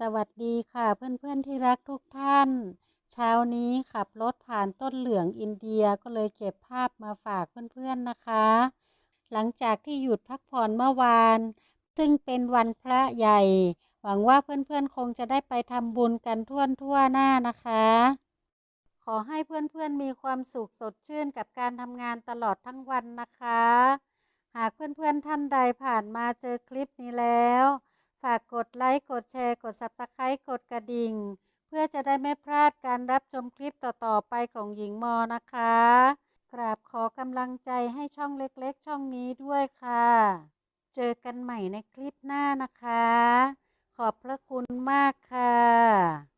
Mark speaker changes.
Speaker 1: สวัสดีค่ะเพื่อนๆที่รักทุกท่าน เช้านี้ขับรถผ่านต้นเหลืองอินเดียก็เลยเก็บภาพมาฝากเพื่อนๆนะคะ หลังจากที่หยุดพักผ่อนเมื่อวาน ซึ่งเป็นวันพระใหญ่ หวังว่าเพื่อนๆคงจะได้ไปทำบุญกันทั่วทั่วหน้านะคะ ขอให้เพื่อนๆมีความสุขสดชื่นกับการทำงานตลอดทั้งวันนะคะ หากเพื่อนๆท่านใดผ่านมาเจอคลิปนี้แล้ว ค์กดแชร์ กด Subscribe กดกระดิ่ง เพื่อจะได้ไม่พลาดการรับชมคลิปต่อๆไปของหญิงมอนะคะ กราบขอกำลังใจให้ช่องเล็กๆ ช่องนี้ด้วยค่ะ เจอกันใหม่ในคลิปหน้านะคะ ขอบพระคุณมากค่ะ